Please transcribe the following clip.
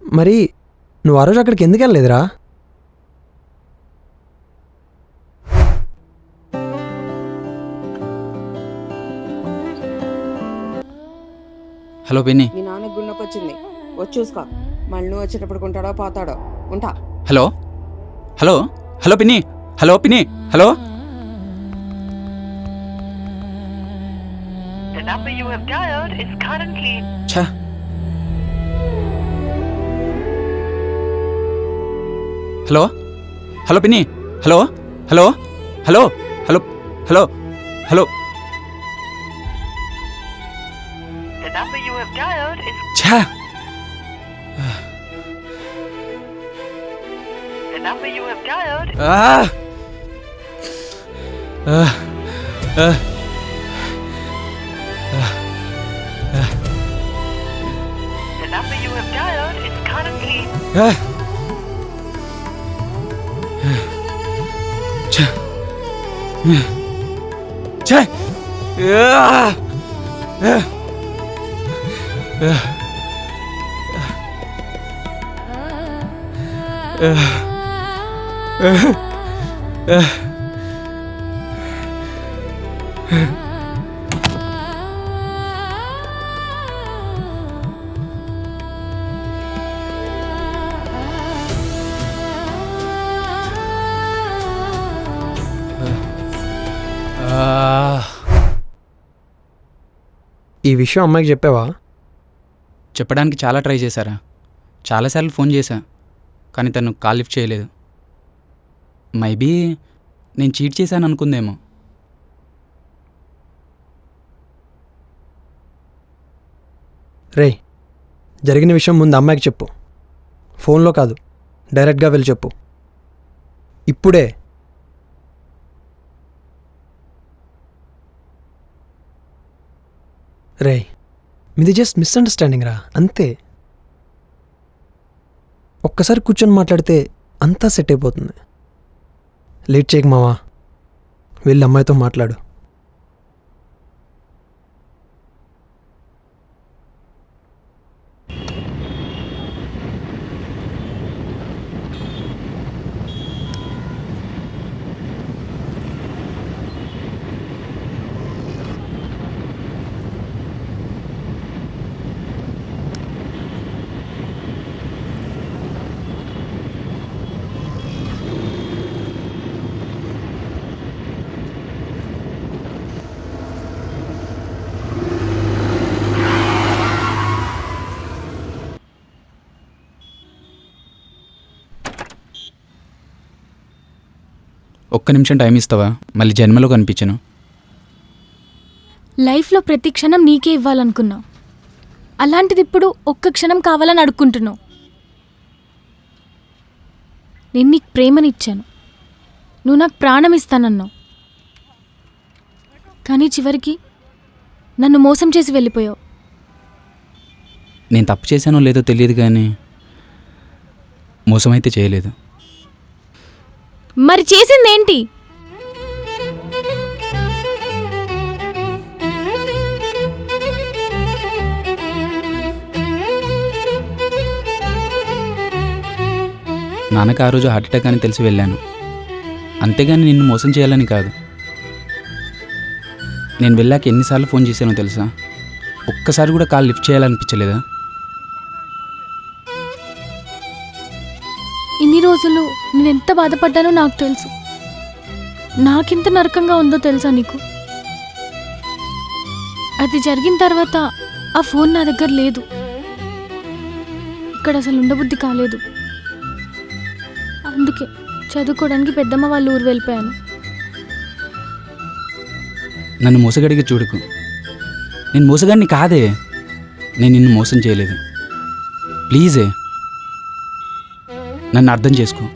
మరి నువ్వు ఆ రోజు అక్కడికి ఎందుకు వెళ్ళలేదురా? హలో పిన్ని. మీ నాన్న గున్నొప్పి వచ్చింది వచ్చి చూసుకో. మళ్ళీ నువ్వు వచ్చేటప్పుడు కొంటాడో పోతాడో. ఉంటా. హలో? హలో? హలో పిన్ని. హలో పిన్ని. Hello? The number you have dialed is currently ఛా. హలో హలో పిన్ని hello hello hello hello hello hello the number you have dialed is ఛా the number you have dialed ఆ! ఆ! ఛా! ఆ! ఆ! ఆ! ఆ! ఈ విషయం అమ్మాయికి చెప్పావా? చెప్పడానికి చాలా ట్రై చేశారా? చాలాసార్లు ఫోన్ చేశా కానీ తను కాల్ లిఫ్ట్ చేయలేదు. మైబీ నేను చీట్ చేశాను అనుకుందేమో. రేయ్ జరిగిన విషయం ముందు అమ్మాయికి చెప్పు. ఫోన్లో కాదు డైరెక్ట్గా వెళ్ళి చెప్పు. ఇప్పుడే రేయ్ మీది జస్ట్ మిస్అండర్స్టాండింగ్ రా అంతే. ఒక్కసారి కూర్చొని మాట్లాడితే అంతా సెట్ అయిపోతుంది. లేట్ చేయకు మావా. వెళ్ళి అమ్మాయితో మాట్లాడు. ఒక్క నిమిషం టైం ఇస్తావా? మళ్ళీ జన్మలో కనిపించను. లైఫ్లో ప్రతి క్షణం నీకే ఇవ్వాలనుకున్నావు అలాంటిది ఇప్పుడు ఒక్క క్షణం కావాలని అడుక్కుంటున్నావు. నేను నీకు ప్రేమనిచ్చాను. నువ్వు నాకు ప్రాణం ఇస్తానన్నావు కానీ చివరికి నన్ను మోసం చేసి వెళ్ళిపోయావు. నేను తప్పు చేశానో లేదో తెలియదు కానీ మోసం అయితే చేయలేదు. మరి చేసిందేంటి? నాన్నకు ఆ రోజు హార్ట్ అటాక్ అని తెలిసి వెళ్ళాను. అంతేగాని నిన్ను మోసం చేయాలని కాదు. నేను వెళ్ళాక ఎన్నిసార్లు ఫోన్ చేశానో తెలుసా? ఒక్కసారి కూడా కాల్ లిఫ్ట్ చేయాలనిపించలేదా? నేనెంత నేను ఎంత బాధపడ్డానో నాకు తెలుసు. నాకింత నరకంగా ఉందో తెలుసా నీకు? అది జరిగిన తర్వాత ఆ ఫోన్ నా దగ్గర లేదు. ఇక్కడ అసలు ఉండబుద్ధి కాలేదు. అందుకే చదువుకోవడానికి పెద్దమ్మ వాళ్ళ ఊరు వెళ్ళిపోయాను. నన్ను మోసగడిగా చూడకు. నేను మోసగాడిని కాదే. నేను నిన్ను మోసం చేయలేదు. ప్లీజే. నన్ను అర్థం చేసుకో.